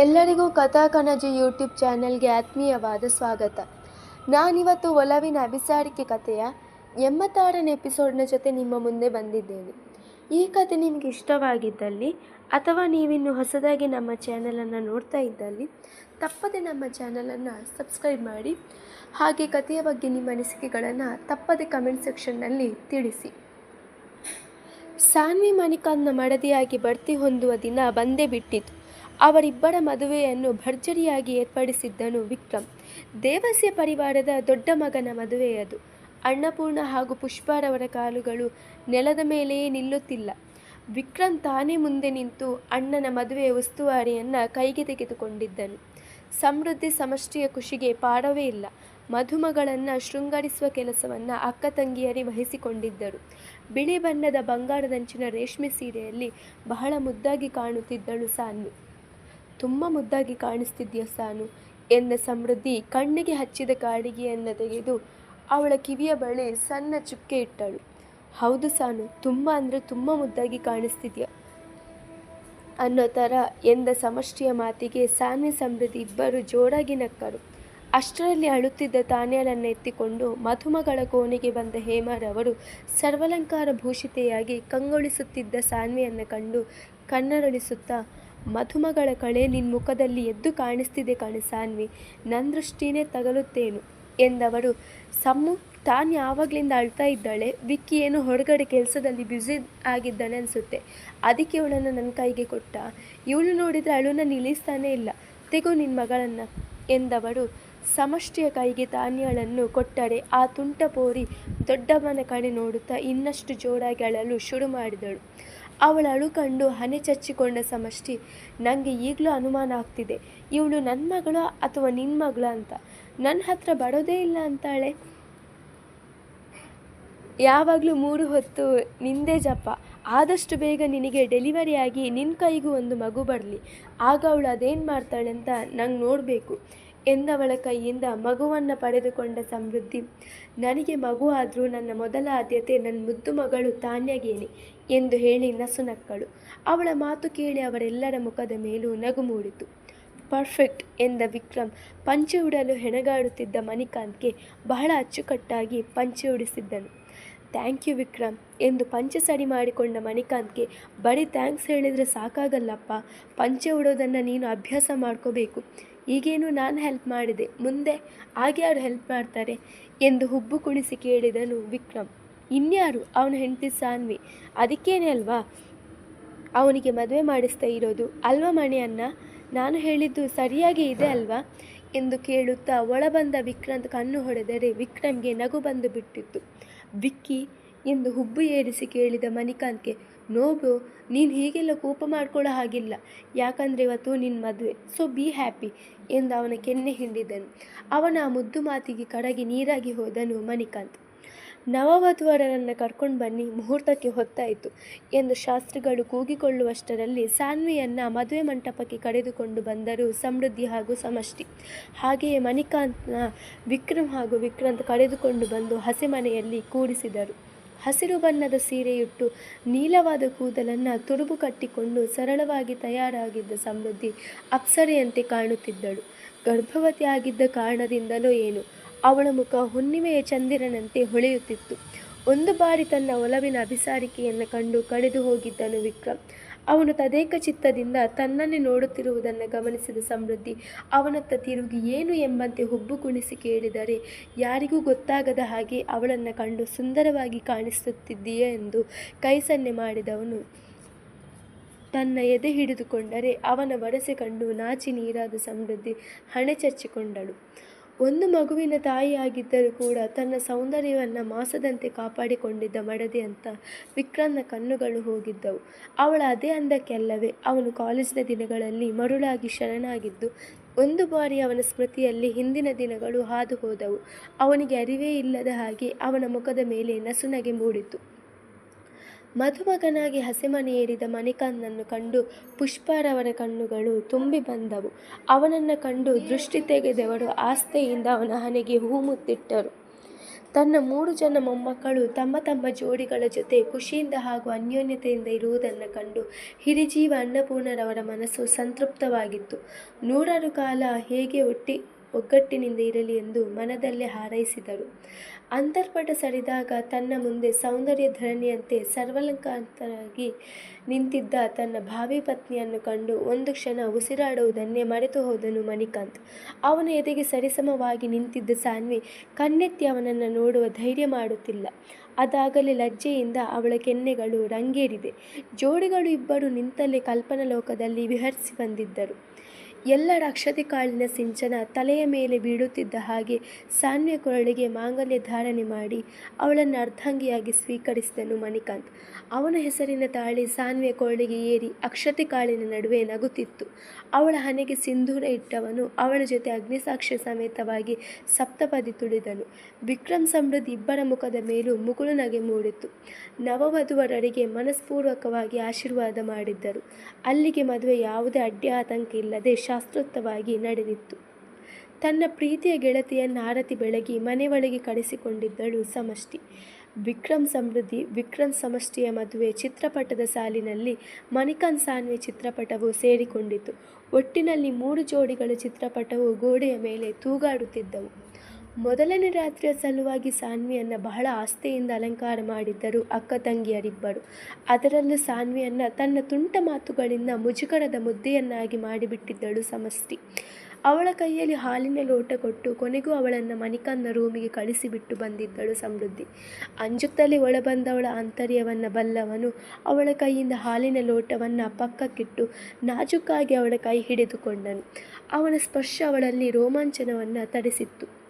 ಎಲ್ಲರಿಗೂ ಕಥಾ ಕಣಜಿ ಯೂಟ್ಯೂಬ್ ಚಾನೆಲ್ಗೆ ಆತ್ಮೀಯವಾದ ಸ್ವಾಗತ. ನಾನಿವತ್ತು ಒಲವಿನ ಅಭಿಸಾರಿಕೆ ಕಥೆಯ ಎಂಬತ್ತಾರನೇ ಎಪಿಸೋಡ್ನ ಜೊತೆ ನಿಮ್ಮ ಮುಂದೆ ಬಂದಿದ್ದೇನೆ. ಈ ಕತೆ ನಿಮಗೆ ಇಷ್ಟವಾಗಿದ್ದಲ್ಲಿ ಅಥವಾ ನೀವಿನ್ನು ಹೊಸದಾಗಿ ನಮ್ಮ ಚಾನಲನ್ನು ನೋಡ್ತಾ ಇದ್ದಲ್ಲಿ, ತಪ್ಪದೆ ನಮ್ಮ ಚಾನಲನ್ನು ಸಬ್ಸ್ಕ್ರೈಬ್ ಮಾಡಿ, ಹಾಗೆ ಕಥೆಯ ಬಗ್ಗೆ ನಿಮ್ಮ ಅನಿಸಿಕೆಗಳನ್ನು ತಪ್ಪದೆ ಕಮೆಂಟ್ ಸೆಕ್ಷನ್ನಲ್ಲಿ ತಿಳಿಸಿ. ಸಾನ್ವಿ ಮಣಿಕಾಂತ್ನ ಮಡದಿಯಾಗಿ ಬಡ್ತಿ ಹೊಂದುವ ದಿನ ಬಂದೇ ಬಿಟ್ಟಿತು ಅವರಿಬ್ಬರ ಮದುವೆಯನ್ನು ಭರ್ಜರಿಯಾಗಿ ಏರ್ಪಡಿಸಿದ್ದನು ವಿಕ್ರಮ್. ದೇವಸ್ಯ ಪರಿವಾರದ ದೊಡ್ಡ ಮಗನ ಮದುವೆಯದು ಅನ್ನಪೂರ್ಣ ಹಾಗೂ ಪುಷ್ಪಾರವರ ಕಾಲುಗಳು ನೆಲದ ಮೇಲೆಯೇ ನಿಲ್ಲುತ್ತಿಲ್ಲ. ವಿಕ್ರಮ್ ತಾನೇ ಮುಂದೆ ನಿಂತು ಅಣ್ಣನ ಮದುವೆಯ ಉಸ್ತುವಾರಿಯನ್ನು ಕೈಗೆ ತೆಗೆದುಕೊಂಡಿದ್ದನು. ಸಮೃದ್ಧಿ ಸಮಷ್ಟಿಯ ಖುಷಿಗೆ ಪಾಡವೇ ಇಲ್ಲ. ಮಧುಮಗಳನ್ನು ಶೃಂಗರಿಸುವ ಕೆಲಸವನ್ನು ಅಕ್ಕ ತಂಗಿಯರೇ ವಹಿಸಿಕೊಂಡಿದ್ದರು. ಬಿಳಿ ಬಣ್ಣದ ಬಂಗಾರದಂಚಿನ ರೇಷ್ಮೆ ಸೀರೆಯಲ್ಲಿ ಬಹಳ ಮುದ್ದಾಗಿ ಕಾಣುತ್ತಿದ್ದಳು ಸಾನ್ವಿ. ತುಂಬ ಮುದ್ದಾಗಿ ಕಾಣಿಸ್ತಿದ್ಯಾ ಸಾನು? ಎಂದ ಸಮೃದ್ಧಿ ಕಣ್ಣಿಗೆ ಹಚ್ಚಿದ ಕಾಡಿಗೆಯನ್ನು ತೆಗೆದು ಅವಳ ಕಿವಿಯ ಬಳಿ ಸಣ್ಣ ಚುಕ್ಕೆ ಇಟ್ಟಳು. ಹೌದು ಸಾನು, ತುಂಬ ಅಂದರೆ ತುಂಬ ಮುದ್ದಾಗಿ ಕಾಣಿಸ್ತಿದ್ಯಾ? ಅನ್ನೋ ಥರ ಎಂದ ಸಮಷ್ಟಿಯ ಮಾತಿಗೆ ಸಾನ್ವಿ ಸಮೃದ್ಧಿ ಇಬ್ಬರು ಜೋರಾಗಿ ನಕ್ಕರು. ಅಷ್ಟರಲ್ಲಿ ಅಳುತ್ತಿದ್ದ ತಾನೆಯಲನ್ನು ಎತ್ತಿಕೊಂಡು ಮಧುಮಗಳ ಕೋಣೆಗೆ ಬಂದ ಹೇಮರವರು ಸರ್ವಲಂಕಾರ ಭೂಷಿತೆಯಾಗಿ ಕಂಗೊಳಿಸುತ್ತಿದ್ದ ಸಾನ್ವಿಯನ್ನು ಕಂಡು ಕಣ್ಣರಳಿಸುತ್ತಾ ಮಧುಮಗಳ ಕಳೆ ನಿನ್ನ ಮುಖದಲ್ಲಿ ಎದ್ದು ಕಾಣಿಸ್ತಿದೆ ಕಣೆ ಸಾನ್ವಿ. ನನ್ನ ದೃಷ್ಟಿನೇ ತಗಲುತ್ತೇನು? ಎಂದವರು ಸಮ್ಮು ತಾನು ಯಾವಾಗಲಿಂದ ಅಳ್ತಾ ಇದ್ದಾಳೆ. ವಿಕ್ಕಿ ಏನು ಹೊರಗಡೆ ಕೆಲಸದಲ್ಲಿ ಬ್ಯುಸಿ ಆಗಿದ್ದಾನೆ ಅನಿಸುತ್ತೆ. ಅದಕ್ಕೆ ಇವಳನ್ನು ನನ್ನ ಕೈಗೆ ಕೊಟ್ಟ. ಇವಳು ನೋಡಿದರೆ ಅಳುನ ನಿಲ್ಲಿಸ್ತಾನೇ ಇಲ್ಲ. ತೆಗೋ ನಿನ್ನ ಮಗಳನ್ನು ಎಂದವರು ಸಮಷ್ಟಿಯ ಕೈಗೆ ತಾನಿಯಳನ್ನು ಕೊಟ್ಟರೆ ಆ ತುಂಟ ಪೋರಿ ದೊಡ್ಡಮ್ಮನ ಕಡೆ ನೋಡುತ್ತಾ ಇನ್ನಷ್ಟು ಜೋರಾಗಿ ಅಳಲು ಶುರು ಮಾಡಿದಳು. ಅವಳ ಕಂಡು ಹನೆ ಚಚ್ಚಿಕೊಂಡ ಸಮಷ್ಟಿ ನನಗೆ ಈಗಲೂ ಅನುಮಾನ ಆಗ್ತಿದೆ. ಇವಳು ನನ್ನ ಮಗಳ ಅಥವಾ ನಿನ್ನ ಮಗಳ ಅಂತ? ನನ್ನ ಹತ್ರ ಬರೋದೇ ಇಲ್ಲ ಅಂತಾಳೆ. ಯಾವಾಗಲೂ ಮೂರು ಹೊತ್ತು ನಿಂದೇ ಜಪ. ಆದಷ್ಟು ಬೇಗ ನಿನಗೆ ಡೆಲಿವರಿ ಆಗಿ ನಿನ್ನ ಕೈಗೂ ಒಂದು ಮಗು ಬರಲಿ. ಆಗ ಅವಳು ಅದೇನು ಮಾಡ್ತಾಳೆ ಅಂತ ನಂಗೆ ನೋಡಬೇಕು. ಎಂದವಳ ಕೈಯಿಂದ ಮಗುವನ್ನು ಪಡೆದುಕೊಂಡ ಸಮೃದ್ಧಿ. ನನಗೆ ಮಗು ಆದರೂ ನನ್ನ ಮೊದಲ ಆದ್ಯತೆ ನನ್ನ ಮುದ್ದು ಮಗಳು ತಾನ್ಯಗೇನೆ ಎಂದು ಹೇಳಿ ನಸುನಕ್ಕಳು. ಅವಳ ಮಾತು ಕೇಳಿ ಅವರೆಲ್ಲರ ಮುಖದ ಮೇಲೂ ನಗು ಮೂಡಿತು. ಪರ್ಫೆಕ್ಟ್ ಎಂದ ವಿಕ್ರಮ್ ಪಂಚೆ ಉಡಲು ಹೆಣಗಾಡುತ್ತಿದ್ದ ಮಣಿಕಾಂತ್ಗೆ ಬಹಳ ಅಚ್ಚುಕಟ್ಟಾಗಿ ಪಂಚೆ ಉಡಿಸಿದ್ದನು. ಥ್ಯಾಂಕ್ ಯು ವಿಕ್ರಮ್ ಎಂದು ಪಂಚೆ ಸಡಿ ಮಾಡಿಕೊಂಡ ಮಣಿಕಾಂತ್ಗೆ ಬರೀ ಥ್ಯಾಂಕ್ಸ್ ಹೇಳಿದರೆ ಸಾಕಾಗಲ್ಲಪ್ಪ. ಪಂಚೆ ಉಡೋದನ್ನು ನೀನು ಅಭ್ಯಾಸ ಮಾಡ್ಕೋಬೇಕು. ಈಗೇನು ನಾನು ಹೆಲ್ಪ್ ಮಾಡಿದೆ, ಮುಂದೆ ಆಗ್ಯಾರು ಹೆಲ್ಪ್ ಮಾಡ್ತಾರೆ? ಎಂದು ಹುಬ್ಬು ಕುಣಿಸಿ ಕೇಳಿದನು ವಿಕ್ರಮ್. ಇನ್ಯಾರು? ಅವನ ಹೆಂಡತಿ ಸಾನ್ವಿ. ಅದಕ್ಕೇನೆ ಅಲ್ವಾ? ಅವನಿಗೆ ಮದುವೆ ಮಾಡಿಸ್ತಾ ಇರೋದು. ಅಲ್ವಾ ಮಣಿಯನ್ನ ನಾನು ಹೇಳಿದ್ದು ಸರಿಯಾಗಿ ಇದೆ ಅಲ್ವಾ? ಎಂದು ಕೇಳುತ್ತಾ ಒಳಬಂದ ವಿಕ್ರಾಂತ್ ಕಣ್ಣು ಹೊಡೆದರೆ ವಿಕ್ರಮ್ಗೆ ನಗು ಬಂದು ಬಿಟ್ಟಿತ್ತು. ವಿಕ್ಕಿ ಎಂದು ಹುಬ್ಬು ಏರಿಸಿ ಕೇಳಿದ ಮಣಿಕಾಂತ್ಗೆ ನೋಬು ನೀನು ಹೀಗೆಲ್ಲ ಕೋಪ ಮಾಡ್ಕೊಳ್ಳೋ ಹಾಗಿಲ್ಲ. ಯಾಕಂದರೆ ಇವತ್ತು ನಿನ್ನ ಮದುವೆ. ಸೊ ಬಿ ಹ್ಯಾಪಿ ಎಂದು ಅವನ ಕೆನ್ನೆ ಹಿಂಡಿದನು. ಅವನ ಆ ಮುದ್ದು ಮಾತಿಗೆ ಕಡಗಿ ನೀರಾಗಿ ಹೋದನು ಮಣಿಕಾಂತ್. ನವವಧುವರರನ್ನು ಕರ್ಕೊಂಡು ಬನ್ನಿ, ಮುಹೂರ್ತಕ್ಕೆ ಹೊತ್ತಾಯಿತು ಎಂದು ಶಾಸ್ತ್ರಿಗಳು ಕೂಗಿಕೊಳ್ಳುವಷ್ಟರಲ್ಲಿ ಸಾನ್ವಿಯನ್ನು ಮದುವೆ ಮಂಟಪಕ್ಕೆ ಕರೆದುಕೊಂಡು ಬಂದರು ಸಮೃದ್ಧಿ ಹಾಗೂ ಸಮಷ್ಟಿ. ಹಾಗೆಯೇ ಮಣಿಕಾಂತ್ನ ವಿಕ್ರಮ್ ಹಾಗೂ ವಿಕ್ರಾಂತ್ ಕರೆದುಕೊಂಡು ಬಂದು ಹಸೆಮನೆಯಲ್ಲಿ ಕೂಡಿಸಿದರು. ಹಸಿರು ಬಣ್ಣದ ಸೀರೆಯುಟ್ಟು ನೀಲವಾದ ಕೂದಲನ್ನು ತುಡುಬು ಕಟ್ಟಿಕೊಂಡು ಸರಳವಾಗಿ ತಯಾರಾಗಿದ್ದ ಸಮೃದ್ಧಿ ಅಪ್ಸರೆಯಂತೆ ಕಾಣುತ್ತಿದ್ದಳು. ಗರ್ಭವತಿ ಆಗಿದ್ದ ಕಾರಣದಿಂದಲೋ ಏನು ಅವಳ ಮುಖ ಹುಣ್ಣಿಮೆಯ ಚಂದಿರನಂತೆ ಹೊಳೆಯುತ್ತಿತ್ತು. ಒಂದು ಬಾರಿ ತನ್ನ ಒಲವಿನ ಅಭಿಸಾರಿಕೆಯನ್ನು ಕಂಡು ಕಳೆದು ಹೋಗಿದ್ದನು ವಿಕ್ರಮ್. ಅವನು ತದೇಕ ಚಿತ್ತದಿಂದ ತನ್ನನ್ನೇ ನೋಡುತ್ತಿರುವುದನ್ನು ಗಮನಿಸಿದ ಸಮೃದ್ಧಿ, ಅವನತ್ತ ತಿರುಗಿ ಏನು ಎಂಬಂತೆ ಹುಬ್ಬು ಕುಣಿಸಿ ಕೇಳಿದರೆ, ಯಾರಿಗೂ ಗೊತ್ತಾಗದ ಹಾಗೆ ಅವಳನ್ನು ಕಂಡು ಸುಂದರವಾಗಿ ಕಾಣಿಸುತ್ತಿದ್ದೀಯ ಎಂದು ಕೈ ಸನ್ನೆ ಮಾಡಿದವನು. ತನ್ನ ಎದೆ ಹಿಡಿದುಕೊಂಡರೆ ಅವನ ವರಸೆ ಕಂಡು ನಾಚಿ ನೀರಾದ ಸಮೃದ್ಧಿ ಹಣೆ ಚಚ್ಚಿಕೊಂಡಳು ಒಂದು ಮಗುವಿನ ತಾಯಿಯಾಗಿದ್ದರೂ ಕೂಡ ತನ್ನ ಸೌಂದರ್ಯವನ್ನು ಮಾಸದಂತೆ ಕಾಪಾಡಿಕೊಂಡಿದ್ದ ಮಡದಿ ಅಂತ ವಿಕ್ರಮ್ನ ಕಣ್ಣುಗಳು ಹೋಗಿದ್ದವು. ಅವಳ ಅದೇ ಅಂದಕ್ಕೆಲ್ಲವೇ ಅವನು ಕಾಲೇಜಿನ ದಿನಗಳಲ್ಲಿ ಮರುಳಾಗಿ ಶರಣಾಗಿದ್ದು, ಒಂದು ಬಾರಿ ಅವನ ಸ್ಮೃತಿಯಲ್ಲಿ ಹಿಂದಿನ ದಿನಗಳು ಹಾದು ಹೋದವು. ಅವನಿಗೆ ಅರಿವೇ ಇಲ್ಲದ ಹಾಗೆ ಅವನ ಮುಖದ ಮೇಲೆ ನಸುನಗೆ ಮೂಡಿತು ಮಧುಮಗನಾಗಿ ಹಸೆಮನೆಯೇರಿದ ಮಣಿಕಾಂತನನ್ನು ಕಂಡು ಪುಷ್ಪಾರವರ ಕಣ್ಣುಗಳು ತುಂಬಿ ಬಂದವು. ಅವನನ್ನು ಕಂಡು ದೃಷ್ಟಿ ತೆಗೆದವರು ಆಸ್ತೆಯಿಂದ ಅವನ ಹಣೆಗೆ ಹೂ ಮುತ್ತಿಟ್ಟರು. ತನ್ನ ಮೂರು ಜನ ಮೊಮ್ಮಕ್ಕಳು ತಮ್ಮ ತಮ್ಮ ಜೋಡಿಗಳ ಜೊತೆ ಖುಷಿಯಿಂದ ಹಾಗೂ ಅನ್ಯೋನ್ಯತೆಯಿಂದ ಇರುವುದನ್ನು ಕಂಡು ಹಿರಿಜೀವ ಅನ್ನಪೂರ್ಣರವರ ಮನಸ್ಸು ಸಂತೃಪ್ತವಾಗಿತ್ತು. ನೂರಾರು ಕಾಲ ಹೇಗೆ ಒಟ್ಟಿ ಒಗ್ಗಟ್ಟಿನಿಂದ ಇರಲಿ ಎಂದು ಮನದಲ್ಲೇ ಹಾರೈಸಿದರು. ಅಂತರ್ಪಟ ಸರಿದಾಗ ತನ್ನ ಮುಂದೆ ಸೌಂದರ್ಯ ಧರಣಿಯಂತೆ ಸರ್ವಲಂಕಾಂತರಾಗಿ ನಿಂತಿದ್ದ ತನ್ನ ಭಾವಿ ಪತ್ನಿಯನ್ನು ಕಂಡು ಒಂದು ಕ್ಷಣ ಉಸಿರಾಡುವುದನ್ನೇ ಮರೆತು ಹೋದನು ಮಣಿಕಾಂತ್. ಅವನ ಎದೆಗೆ ಸರಿಸಮವಾಗಿ ನಿಂತಿದ್ದ ಸಾನ್ವಿ ಕಣ್ಣೆತ್ತಿ ಅವನನ್ನು ನೋಡುವ ಧೈರ್ಯ ಮಾಡುತ್ತಿಲ್ಲ. ಅದಾಗಲೇ ಲಜ್ಜೆಯಿಂದ ಅವಳ ಕೆನ್ನೆಗಳು ರಂಗೇರಿದೆ. ಜೋಡಿಗಳು ಇಬ್ಬರು ನಿಂತಲ್ಲೇ ಕಲ್ಪನಾ ಲೋಕದಲ್ಲಿ ವಿಹರಿಸಿ ಬಂದಿದ್ದರು. ಎಲ್ಲರ ಅಕ್ಷತೆ ಕಾಳಿನ ಸಿಂಚನ ತಲೆಯ ಮೇಲೆ ಬೀಳುತ್ತಿದ್ದ ಹಾಗೆ ಸಾನ್ವಿಯ ಕೊರಳಿಗೆ ಮಾಂಗಲ್ಯ ಧಾರಣೆ ಮಾಡಿ ಅವಳನ್ನು ಅರ್ಧಾಂಗಿಯಾಗಿ ಸ್ವೀಕರಿಸಿದನು ಮಣಿಕಾಂತ್. ಅವನ ಹೆಸರಿನ ತಾಳಿ ಸಾನ್ವಿಯ ಕೊರಳಿಗೆ ಏರಿ ಅಕ್ಷತೆ ಕಾಳಿನ ನಡುವೆ ನಗುತ್ತಿತ್ತು. ಅವಳ ಹಣೆಗೆ ಸಿಂಧೂರ ಇಟ್ಟವನು ಅವಳ ಜೊತೆ ಅಗ್ನಿಸಾಕ್ಷಿ ಸಮೇತವಾಗಿ ಸಪ್ತಪದಿ ತುಳಿದನು. ವಿಕ್ರಮ್ ಸಮೃದ್ಧಿ ಇಬ್ಬರ ಮುಖದ ಮೇಲೂ ಮುಗುಳು ನಗೆ ಮೂಡಿತು ನವವಧುವರರಿಗೆ ಮನಸ್ಪೂರ್ವಕವಾಗಿ ಆಶೀರ್ವಾದ ಮಾಡಿದ್ದರು. ಅಲ್ಲಿಗೆ ಮದುವೆ ಯಾವುದೇ ಅಡ್ಡಿ ಆತಂಕ ಇಲ್ಲದೆ ಶಾಸ್ತ್ರೋಕ್ತವಾಗಿ ನಡೆದಿತ್ತು. ತನ್ನ ಪ್ರೀತಿಯ ಗೆಳತಿಯನ್ನು ಆರತಿ ಬೆಳಗಿ ಮನೆ ಒಳಗೆ ಕಳಿಸಿಕೊಂಡಿದ್ದಳು ಸಮಷ್ಟಿ. ವಿಕ್ರಮ್ ಸಮೃದ್ಧಿ, ವಿಕ್ರಮ್ ಸಮಷ್ಟಿಯ ಮದುವೆ ಚಿತ್ರಪಟದ ಸಾಲಿನಲ್ಲಿ ಮಣಿಕಾಂತ್ ಸಾನ್ವಿ ಚಿತ್ರಪಟವು ಸೇರಿಕೊಂಡಿತು. ಒಟ್ಟಿನಲ್ಲಿ ಮೂರು ಜೋಡಿಗಳ ಚಿತ್ರಪಟವು ಗೋಡೆಯ ಮೇಲೆ ತೂಗಾಡುತ್ತಿದ್ದವು. ಮೊದಲನೇ ರಾತ್ರಿಯ ಸಲುವಾಗಿ ಸಾನ್ವಿಯನ್ನು ಬಹಳ ಆಸ್ತೆಯಿಂದ ಅಲಂಕಾರ ಮಾಡಿದ್ದರು ಅಕ್ಕ ತಂಗಿಯರಿಬ್ಬರು. ಅದರಲ್ಲೂ ಸಾನ್ವಿಯನ್ನು ತನ್ನ ತುಂಟ ಮಾತುಗಳಿಂದ ಮುಜುಗರದ ಮುದ್ದೆಯನ್ನಾಗಿ ಮಾಡಿಬಿಟ್ಟಿದ್ದಳು ಸಮಷ್ಟಿ ಅವಳ ಕೈಯಲ್ಲಿ ಹಾಲಿನ ಲೋಟ ಕೊಟ್ಟು ಕೊನೆಗೂ ಅವಳನ್ನು ಮಣಿಕನ್ನ ರೂಮಿಗೆ ಕಳಿಸಿಬಿಟ್ಟು ಬಂದಿದ್ದಳು ಸಮೃದ್ಧಿ. ಅಂಜುತ್ತಲೇ ಒಳಬಂದವಳ ಆಂತರ್ಯವನ್ನು ಬಲ್ಲವನು ಅವಳ ಕೈಯಿಂದ ಹಾಲಿನ ಲೋಟವನ್ನು ಪಕ್ಕಕ್ಕಿಟ್ಟು ನಾಜುಕಾಗಿ ಅವಳ ಕೈ ಹಿಡಿದುಕೊಂಡನು. ಅವನ ಸ್ಪರ್ಶ ಅವಳಲ್ಲಿ ರೋಮಾಂಚನವನ್ನು ತರಿಸಿತ್ತು.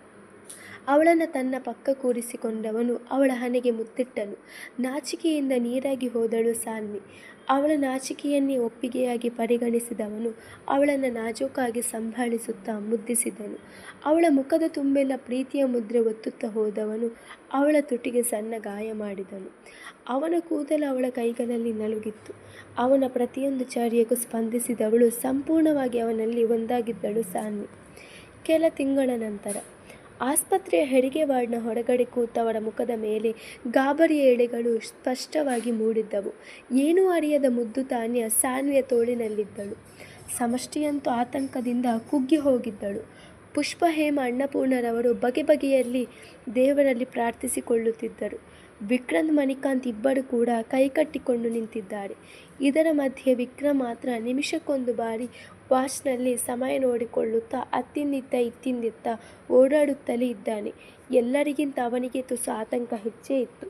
ಅವಳನ್ನು ತನ್ನ ಪಕ್ಕ ಕೂರಿಸಿಕೊಂಡವನು ಅವಳ ಹಣೆಗೆ ಮುತ್ತಿಟ್ಟನು. ನಾಚಿಕೆಯಿಂದ ನೀರಾಗಿ ಹೋದಳು ಸಾನ್ವಿ. ಅವಳ ನಾಚಿಕೆಯನ್ನೇ ಒಪ್ಪಿಗೆಯಾಗಿ ಪರಿಗಣಿಸಿದವನು ಅವಳನ್ನು ನಾಜೂಕಾಗಿ ಸಂಭಾಳಿಸುತ್ತಾ ಮುದ್ದಿಸಿದನು. ಅವಳ ಮುಖದ ತುಂಬೆಲ್ಲ ಪ್ರೀತಿಯ ಮುದ್ರೆ ಒತ್ತುತ್ತಾ ಹೋದವನು ಅವಳ ತುಟಿಗೆ ಸಣ್ಣ ಗಾಯ ಮಾಡಿದನು. ಅವನ ಕೂದಲು ಅವಳ ಕೈಗಳಲ್ಲಿ ನಲುಗಿತ್ತು. ಅವನ ಪ್ರತಿಯೊಂದು ಚಾರ್ಯಕ್ಕೂ ಸ್ಪಂದಿಸಿದವಳು ಸಂಪೂರ್ಣವಾಗಿ ಅವನಲ್ಲಿ ಒಂದಾಗಿದ್ದಳು ಸಾನ್ವಿ. ಕೆಲ ತಿಂಗಳ ನಂತರ ಆಸ್ಪತ್ರೆಯ ಹೆರಿಗೆ ವಾರ್ಡ್ನ ಹೊರಗಡೆ ಕೂತವರ ಮುಖದ ಮೇಲೆ ಗಾಬರಿಯ ಎಳೆಗಳು ಸ್ಪಷ್ಟವಾಗಿ ಮೂಡಿದ್ದವು. ಏನೂ ಅರಿಯದ ಮುದ್ದು ತಾನ್ಯ ಸಾನ್ವಿಯ ತೋಳಿನಲ್ಲಿದ್ದಳು. ಸಮಷ್ಟಿಯಂತೂ ಆತಂಕದಿಂದ ಕುಗ್ಗಿ ಹೋಗಿದ್ದಳು. ಪುಷ್ಪ ಹೇಮ ಅನ್ನಪೂರ್ಣರವರು ಬಗೆ ಬಗೆಯಲ್ಲಿ ದೇವರಲ್ಲಿ ಪ್ರಾರ್ಥಿಸಿಕೊಳ್ಳುತ್ತಿದ್ದರು. ವಿಕ್ರಮ್ ಮಣಿಕಾಂತ್ ಇಬ್ಬರು ಕೂಡ ಕೈಕಟ್ಟಿಕೊಂಡು ನಿಂತಿದ್ದಾರೆ. ಇದರ ಮಧ್ಯೆ ವಿಕ್ರಮ್ ಮಾತ್ರ ನಿಮಿಷಕ್ಕೊಂದು ಬಾರಿ ವಾಚ್ನಲ್ಲಿ ಸಮಯ ನೋಡಿಕೊಳ್ಳುತ್ತಾ ಅತ್ತಿಂದಿತ್ತ ಇತ್ತಿಂದಿತ್ತ ಓಡಾಡುತ್ತಲೇ ಇದ್ದಾನೆ. ಎಲ್ಲರಿಗಿಂತ ಅವನಿಗೆ ತುಸು ಆತಂಕ ಹೆಚ್ಚೇ ಇತ್ತು.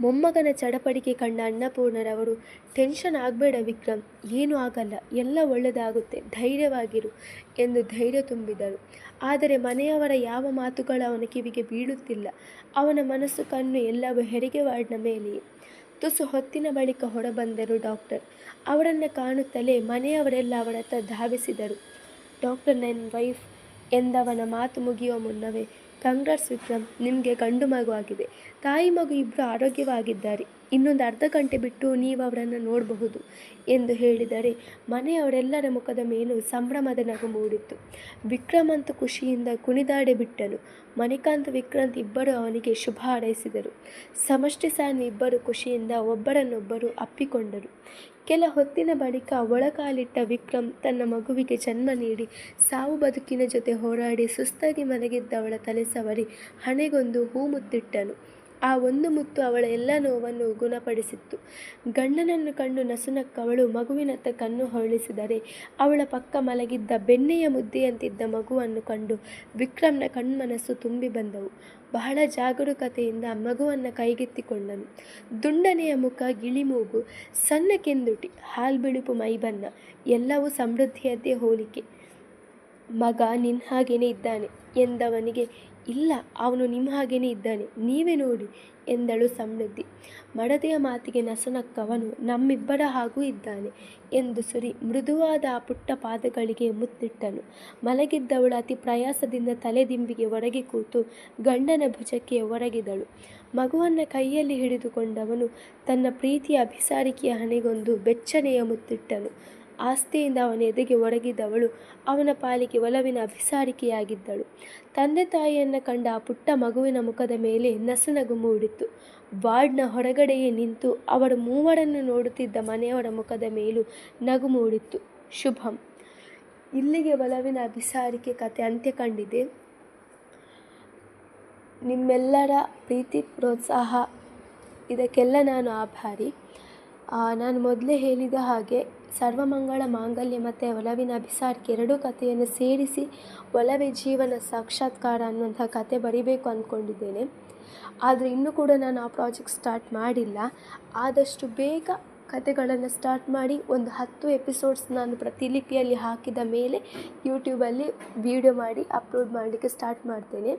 ಮೊಮ್ಮಗನ ಚಡಪಡಿಕೆ ಕಂಡ ಅನ್ನಪೂರ್ಣರವರು, ಟೆನ್ಷನ್ ಆಗಬೇಡ ವಿಕ್ರಮ್, ಏನೂ ಆಗಲ್ಲ, ಎಲ್ಲ ಒಳ್ಳೆಯದಾಗುತ್ತೆ ಧೈರ್ಯವಾಗಿರು ಎಂದು ಧೈರ್ಯ ತುಂಬಿದರು. ಆದರೆ ಮನೆಯವರ ಯಾವ ಮಾತುಗಳು ಅವನ ಕಿವಿಗೆ ಬೀಳುತ್ತಿಲ್ಲ. ಅವನ ಮನಸ್ಸು ಕಣ್ಣು ಎಲ್ಲವೂ ಹೆರಿಗೆ ವಾರ್ಡ್ನ ಮೇಲೆಯೇ. ತುಸು ಹೊತ್ತಿನ ಬಳಿಕ ಹೊರಬಂದರು ಡಾಕ್ಟರ್. ಅವರನ್ನು ಕಾಣುತ್ತಲೇ ಮನೆಯವರೆಲ್ಲ ಅವರತ್ತ ಧಾವಿಸಿದರು. ಡಾಕ್ಟರ್ ನನ್ನ ವೈಫ್ ಎಂದವನ ಮಾತು ಮುಗಿಯುವ ಮುನ್ನವೇ ಕಂಗ್ರಾಟ್ಸ್ ವಿಕ್ರಮ್ ನಿಮಗೆ ಗಂಡು ಮಗು ತಾಯಿ ಮಗು ಇಬ್ಬರು ಆರೋಗ್ಯವಾಗಿದ್ದಾರೆ. ಇನ್ನೊಂದು ಅರ್ಧ ಗಂಟೆ ಬಿಟ್ಟು ನೀವು ಅವರನ್ನು ನೋಡಬಹುದು ಎಂದು ಹೇಳಿದರೆ ಮನೆಯವರೆಲ್ಲರ ಮುಖದ ಮೇಲೂ ಸಂಭ್ರಮದ ನಗು ಮೂಡಿತ್ತು. ವಿಕ್ರಮ್ ಖುಷಿಯಿಂದ ಕುಣಿದಾಡಿ ಬಿಟ್ಟನು. ಮಣಿಕಾಂತ್, ವಿಕ್ರಾಂತ್ ಇಬ್ಬರು ಅವನಿಗೆ ಶುಭ ಹಾರೈಸಿದರು. ಸಮಷ್ಟಿ ಸಾನ್ ಇಬ್ಬರು ಖುಷಿಯಿಂದ ಒಬ್ಬರನ್ನೊಬ್ಬರು ಅಪ್ಪಿಕೊಂಡರು. ಕೆಲ ಹೊತ್ತಿನ ಬಳಿಕ ಒಳಕಾಲಿಟ್ಟ ವಿಕ್ರಮ್ ತನ್ನ ಮಗುವಿಗೆ ಜನ್ಮ ನೀಡಿ ಸಾವು ಬದುಕಿನ ಜೊತೆ ಹೋರಾಡಿ ಸುಸ್ತಾಗಿ ಮಲಗಿದ್ದವಳ ತಲೆ ಸವರಿ ಹಣೆಗೊಂದು ಹೂ ಮುತ್ತಿಟ್ಟನು ಆ ಒಂದು ಮುತ್ತು ಅವಳ ಎಲ್ಲ ನೋವನ್ನು ಗುಣಪಡಿಸಿತ್ತು. ಗಂಡನನ್ನು ಕಂಡು ನಸುನಕ್ಕವಳು ಮಗುವಿನತ್ತ ಕಣ್ಣು ಹೊರಳಿಸಿದರೆ ಅವಳ ಪಕ್ಕ ಮಲಗಿದ್ದ ಬೆಣ್ಣೆಯ ಮುದ್ದೆಯಂತಿದ್ದ ಮಗುವನ್ನು ಕಂಡು ವಿಕ್ರಮ್ನ ಕಣ್ಮನಸ್ಸು ತುಂಬಿ ಬಂದವು. ಬಹಳ ಜಾಗರೂಕತೆಯಿಂದ ಮಗುವನ್ನು ಕೈಗೆತ್ತಿಕೊಂಡನು. ದುಂಡನೆಯ ಮುಖ ಗಿಳಿಮೂಗು, ಸಣ್ಣ ಕೆಂದುಟಿ, ಹಾಲ್ಬಿಳುಪು ಮೈಬಣ್ಣ, ಎಲ್ಲವೂ ಸಮೃದ್ಧಿಯದ್ದೇ ಹೋಲಿಕೆ. ಮಗ ನಿನ್ನ ಹಾಗೇನೆ ಇದ್ದಾನೆ ಎಂದವನಿಗೆ ಇಲ್ಲ, ಅವನು ನಿಮ್ಮ ಹಾಗೆಯೇ ಇದ್ದಾನೆ. ನೀವೇ ನೋಡಿ, ಎಂದಳು ಸಮೃದ್ಧಿ. ಮಡದೆಯ ಮಾತಿಗೆ ನಸನಕ್ಕವನು, ನಮ್ಮಿಬ್ಬರ ಹಾಗೂ ಇದ್ದಾನೆ, ಎಂದು ಸುರಿ ಮೃದುವಾದ ಆ ಪುಟ್ಟ ಪಾದಗಳಿಗೆ ಮುತ್ತಿಟ್ಟನು. ಮಲಗಿದ್ದವಳು ಅತಿ ಪ್ರಯಾಸದಿಂದ ತಲೆದಿಂಬಿಗೆ ಒರಗಿ ಕೂತು ಗಂಡನ ಭುಜಕ್ಕೆ ಒರಗಿದಳು. ಮಗುವನ್ನು ಕೈಯಲ್ಲಿ ಹಿಡಿದುಕೊಂಡವನು ತನ್ನ ಪ್ರೀತಿಯ ಅಭಿಸಾರಿಕೆಯ ಹಣೆಗೊಂದು ಬೆಚ್ಚನೆಯ ಮುತ್ತಿಟ್ಟನು. ಆಸ್ತಿಯಿಂದ ಅವನ ಎದೆಗೆ ಒಡಗಿದವಳು ಅವನ ಪಾಲಿಗೆ ಒಲವಿನ ಅಭಿಸಾರಿಕೆಯಾಗಿದ್ದಳು. ತಂದೆ ತಾಯಿಯನ್ನು ಕಂಡ ಆ ಪುಟ್ಟ ಮಗುವಿನ ಮುಖದ ಮೇಲೆ ನಸುನಗು ಮೂಡಿತ್ತು. ವಾರ್ಡ್ನ ಹೊರಗಡೆಯೇ ನಿಂತು ಅವರ ಮೂವರನ್ನು ನೋಡುತ್ತಿದ್ದ ಮನೆಯವರ ಮುಖದ ಮೇಲೂ ನಗು ಮೂಡಿತ್ತು. ಶುಭಂ. ಇಲ್ಲಿಗೆ ಒಲವಿನ ಅಭಿಸಾರಿಕೆ ಕತೆ ಅಂತ್ಯ ಕಂಡಿದೆ. ನಿಮ್ಮೆಲ್ಲರ ಪ್ರೀತಿ, ಪ್ರೋತ್ಸಾಹ, ಇದಕ್ಕೆಲ್ಲ ನಾನು ಆಭಾರಿ. ನಾನು ಮೊದಲೇ ಹೇಳಿದ ಹಾಗೆ ಸರ್ವಮಂಗಳ ಮಾಂಗಲ್ಯ ಮತ್ತು ಒಲವಿನ ಅಭಿಸಾರಿಕೆ ಎರಡೂ ಕಥೆಯನ್ನು ಸೇರಿಸಿ ಒಲವೆ ಜೀವನ ಸಾಕ್ಷಾತ್ಕಾರ ಅನ್ನುವಂಥ ಕತೆ ಬರಿಬೇಕು ಅಂದ್ಕೊಂಡಿದ್ದೇನೆ. ಆದರೆ ಇನ್ನೂ ಕೂಡ ನಾನು ಆ ಪ್ರಾಜೆಕ್ಟ್ ಸ್ಟಾರ್ಟ್ ಮಾಡಿಲ್ಲ. ಆದಷ್ಟು ಬೇಗ ಕತೆಗಳನ್ನು ಸ್ಟಾರ್ಟ್ ಮಾಡಿ ಒಂದು ಹತ್ತು ಎಪಿಸೋಡ್ಸ್ ನಾನು ಪ್ರತಿಲಿಪಿಯಲ್ಲಿ ಹಾಕಿದ ಮೇಲೆ ಯೂಟ್ಯೂಬಲ್ಲಿ ವೀಡಿಯೋ ಮಾಡಿ ಅಪ್ಲೋಡ್ ಮಾಡಲಿಕ್ಕೆ ಸ್ಟಾರ್ಟ್ ಮಾಡ್ತೇನೆ.